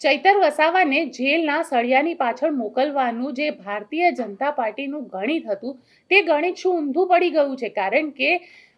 ચૈતર વસાવાને જેલના સળિયાની પાછળ મોકલવાનું જે ભારતીય જનતા પાર્ટીનું ગણિત હતું, તે ગણિત શું ઊંધું પડી ગયું છે? કારણ કે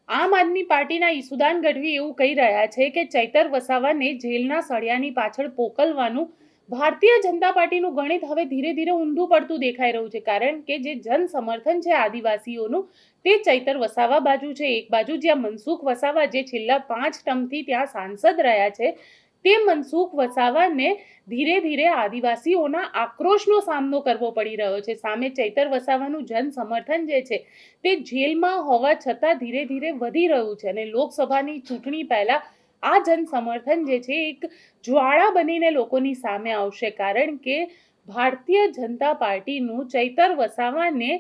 આમ આદમી પાર્ટીના ઈસુદાન ગઢવી એવું કહી રહ્યા છે કે ચૈતર વસાવાને જેલના સળિયાની પાછળ મોકલવાનું ભારતીય જનતા પાર્ટીનું ગણિત હવે ધીરે ધીરે ઊંધું પડતું દેખાઈ રહ્યું છે. કારણ કે જે જન સમર્થન છે આદિવાસીઓનું, તે ચૈતર વસાવા બાજુ છે. એક બાજુ જ્યાં મનસુખ વસાવા જે છેલ્લા પાંચ ટર્મથી ત્યાં સાંસદ રહ્યા છે તે મનસુખ વસાવાને ધીરે ધીરે આદિવાસીઓના આક્રોશનો સામનો કરવો પડી રહ્યો છે. સામે ચૈતર વસાવાનું જન સમર્થન જે છે તે જેલમાં હોવા છતાં ધીરે ધીરે વધી રહ્યું છે અને લોકસભાની ચૂંટણી પહેલા આ જન સમર્થન જે છે એક જ્વાળા બનીને લોકોની સામે આવશે. કારણ કે ભારતીય જનતા પાર્ટીનું ચૈતર વસાવાને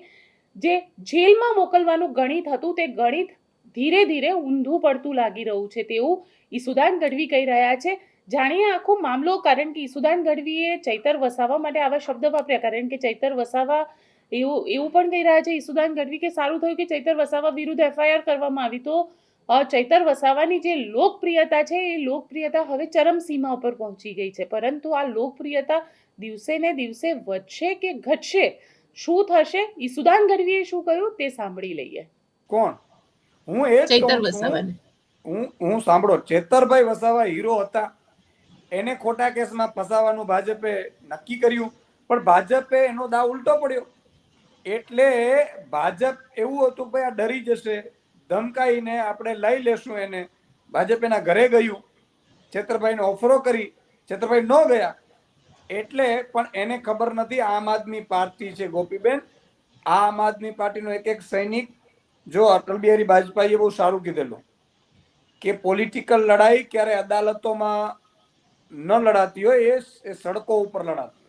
જે જેલમાં મોકલવાનું ગણિત હતું તે ગણિત ધીરે ધીરે ઊંધું પડતું લાગી રહ્યું છે. તેવું ઈસુદાન ગઢવી કહી રહ્યા છે. જાણીએ આખો મામલો, કારણ કે ઈસુદાન ગઢવીએ ચૈતર વસાવા માટે આવા શબ્દ વાપર્યા. કારણ કે ચૈતર વસાવા એવું એવું પણ કહી રહ્યા છે, ઈસુદાન ગઢવી કે સારું થયું કે ચૈતર વસાવા વિરુદ્ધ એફઆઈઆર કરવામાં આવી. તો ચૈતર વસાવાની જે લોકપ્રિયતા છે, એ લોકપ્રિયતા હવે ચરમસીમા ઉપર પહોંચી ગઈ છે. પરંતુ આ લોકપ્રિયતા દિવસે ને દિવસે વધશે કે ઘટશે? શું થશે? ઈસુદાન ગઢવીએ શું કહ્યું? તે સાંભળી લઈએ. કોણ? હું એ ચૈતર વસાવાને. હું હું સાંભળો ચેતરભાઈ વસાવા હીરો હતા. એને ખોટા કેસમાં ફસાવાનું ભાજપે નક્કી કર્યું પણ ભાજપે એનો દાવ ઉલટો પડ્યો. એટલે ભાજપ એવું હતું ભાઈ આ ડરી જશે ધમકાઈને આપણે લઈ લેશું એને. ભાજપ એના ઘરે ગયું છેતરભાઈને ઓફરો કરી છેતરભાઈ ન ગયા. એટલે પણ એને ખબર નથી આમ આદમી પાર્ટી છે ગોપીબેન. આમ આદમી પાર્ટીનો એક એક સૈનિક જો અટલ બિહારી વાજપેયીએ બહુ સારું કીધેલું કે પોલિટિકલ લડાઈ ક્યારે અદાલતોમાં ન લડાતી હોય એ સડકો ઉપર લડાતી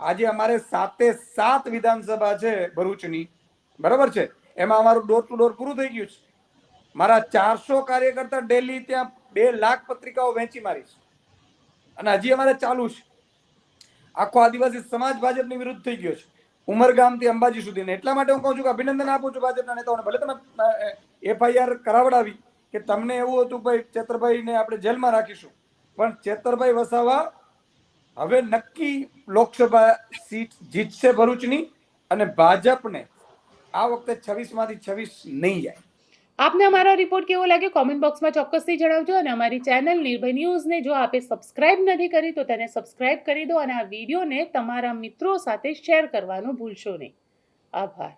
આજે અમારે સાતે સાત વિધાનસભા છે ભરૂચની. બરાબર છે? એમાં અમારું ડોર ટુ ડોર પૂરું થઈ ગયું છે. મારા ચારસો કાર્યકર્તા ડેલી ત્યાં બે લાખ પત્રિકાઓ વેચી મારી છે. અને હજી અમારે ચાલુ છે. આખો આદિવાસી સમાજ ભાજપની વિરુદ્ધ થઈ ગયો છે. ઉમરગામથી અંબાજી સુધી ને. એટલા માટે હું કહું છું કે અભિનંદન આપું છું ભાજપના નેતાઓને. ભલે તમે એફઆઈઆર કરાવડાવી કે તમને એવું હતું ભાઈ ચેતરભાઈને આપણે જેલમાં રાખીશું. પણ ચેતરભાઈ વસાવા હવે નક્કી લોકસભા સીટ જીતશે ભરૂચની અને ભાજપને આ વખતે છવ્વીસમાંથી છવ્વીસ નહીં જાય. આપને અમારો રિપોર્ટ કેવો લાગ્યો? કોમેન્ટ બોક્સમાં ચોક્કસથી જણાવજો અને અમારી ચેનલ નિર્ભય ન્યૂઝને જો આપે સબસ્ક્રાઇબ નથી કરી, તો તેને સબસ્ક્રાઇબ કરી દો અને આ વિડીયોને તમારા મિત્રો સાથે શેર કરવાનું ભૂલશો નહીં. આભાર.